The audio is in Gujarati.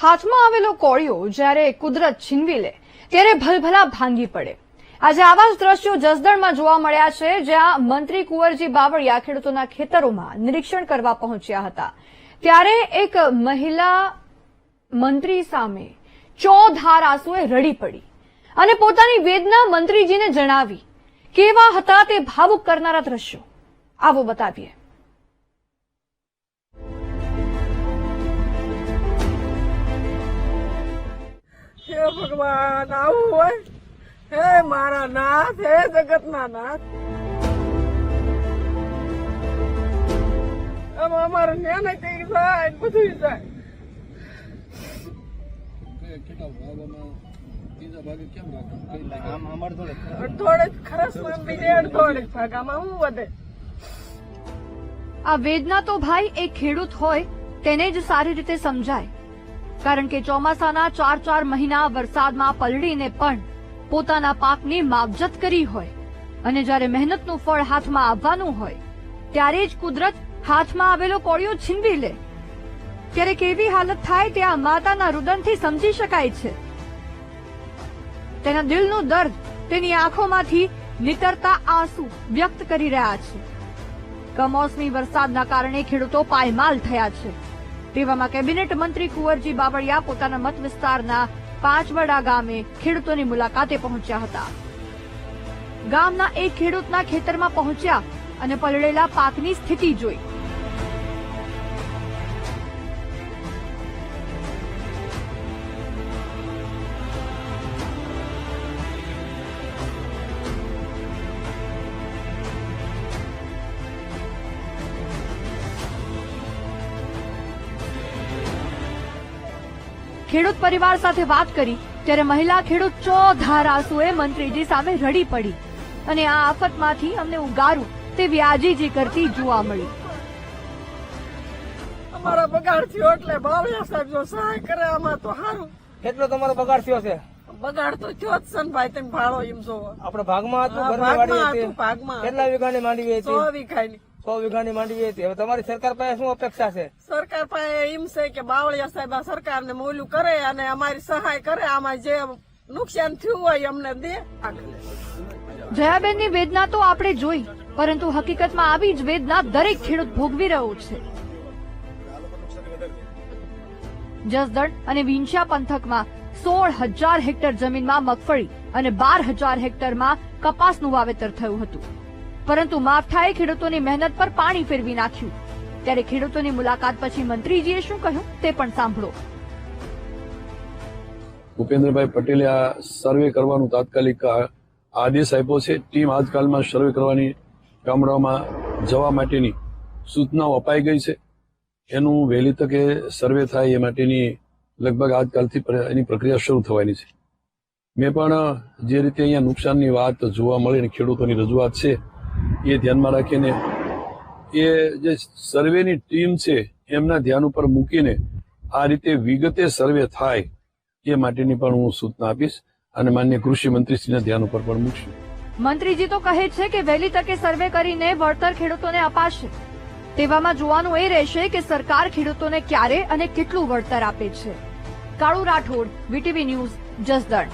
હાથમાં આવેલો કોળિયો જ્યારે કુદરત છીનવી લે, ત્યારે ભલભલા ભાંગી પડે. આજે આવા જ દ્રશ્યો જસદણમાં જોવા મળ્યા છે, જ્યાં મંત્રી કુંવરજી બાવળિયા ખેડૂતોના ખેતરોમાં નિરીક્ષણ કરવા પહોંચ્યા હતા. ત્યારે એક મહિલા મંત્રી સામે ચોધાર આંસુએ રડી પડી અને પોતાની વેદના મંત્રીજીને જણાવી કેવા હતા તે ભાવુક કરનારા દ્રશ્યો. આવો બતાવીએ. ભગવાન આવું હોય? હે મારા નાથ હે જગતના નાથ. આમ અમારે ન્યાને કઈ જાય ને બધું જાય અડધોડે જ ખરસમાં બીજે અડધોડે ભાગામાં હું વધે. આ વેદના તો ભાઈ એ ખેડૂત હોય તેને જ સારી રીતે સમજાય. કારણ કે ચોમાસાના ચાર ચાર મહિના વરસાદમાં પલળીને પણ પોતાના પાકની માવજત કરી હોય અને જ્યારે મહેનતનું ફળ હાથમાં આવવાનું હોય, ત્યારે જ કુદરત હાથમાં આવેલો કોળિયો છીનવી લે. ત્યારે કેવી હાલત થાય તે આ માતાના રુદનથી સમજી શકાય છે. તેના દિલનું દર્દ તેની આંખોમાંથી નીતરતા આંસુ વ્યક્ત કરી રહ્યા છે. કમોસમી વરસાદના કારણે ખેડૂતો પાયમાલ થયા છે. તેવામાં કેબિનેટ મંત્રી કુંવરજી બાવળિયા પોતાના મત વિસ્તારના પાંચવડા ગામે ખેડૂતોની મુલાકાતે પહોંચ્યા હતા. ગામના એક ખેડૂતના ખેતરમાં પહોંચ્યા અને પલળેલા પાકની સ્થિતિ જોઈ. ખેડૂત પરિવાર સાથે વાત કરી ત્યારે મહિલા ખેડૂત ચોધાર આંસુએ મંત્રીજી સામે રડી પડી. અને આ આફતમાંથી અમને ઉગારું તે વ્યાજીજી કરતી જોવા મળી. અમારા બગાડ થયો એટલે બાવળિયા સાહેબ જો સહાય કરે આમાં તો સારું કેટલો તમારો બગાડ થયો છે? બગાડ તો થયો જ છે ને ભાઈ તમે ભાડો એમ જો આપણે ભાગમાં હતું ભાગમાં હતું, ભાગમાં કેટલા વીઘાની માંડવી સો હતી? વીઘાની. સો વીઘાની માંડવી હતી હવે તમારી સરકાર પાસે શું અપેક્ષા છે? સરકાર પાસે એમ છે કે બાવળિયા સાહેબ આ સરકારને મોલું કરે અને અમારી સહાય કરે. આમાં જે નુકસાન થયું હોય અમને દે જયાબેનની વેદના તો આપણે જોઈ પરંતુ હકીકતમાં આવી જ વેદના દરેક ખેડૂત ભોગવી રહ્યો છે. જસદણ અને વિંછિયા પંથકમાં સોળ હજાર હેક્ટર જમીનમાં મગફળી અને બાર હજાર હેક્ટરમાં કપાસનું વાવેતર થયું હતું. પરંતુ માવઠાએ ખેડૂતોની મહેનત પર પાણી ફેરવી નાખ્યું. ત્યારે ખેડૂતોની મુલાકાત પછી મંત્રીજીએ શું કહ્યું તે પણ સાંભળો. ભૂપેન્દ્રભાઈ પટેલે આ સર્વે કરવાનું તાત્કાલિક આદેશ આપ્યો છે. ટીમ આજકાલમાં સર્વે કરવાની ગામડાઓમાં જવા માટેની સૂચનાઓ અપાઈ ગઈ છે. એનું વહેલી તકે સર્વે થાય એ માટેની લગભગ આજકાલથી એની પ્રક્રિયા શરૂ થવાની છે. મેં પણ જે રીતે અહીંયા નુકસાનની વાત જોવા મળી અને ખેડૂતોની રજૂઆત છે એ ધ્યાનમાં રાખીને એ જે સર્વેની ટીમ છે, એમના ધ્યાન ઉપર મૂકીને આ રીતે વિગતે સર્વે થાય એ માટેની પણ હું સૂચના આપીશ અને માન્ય કૃષિ મંત્રીશ્રીના ધ્યાન ઉપર પણ મૂકશું. મંત્રીજી તો કહે છે કે વહેલી તકે સર્વે કરીને વળતર ખેડૂતોને અપાશે. તેવામાં જોવાનું એ રહેશે કે સરકાર ખેડૂતોને ક્યારે અને કેટલું વળતર આપે છે. Kalu Rathod, VTV news, Jasdan.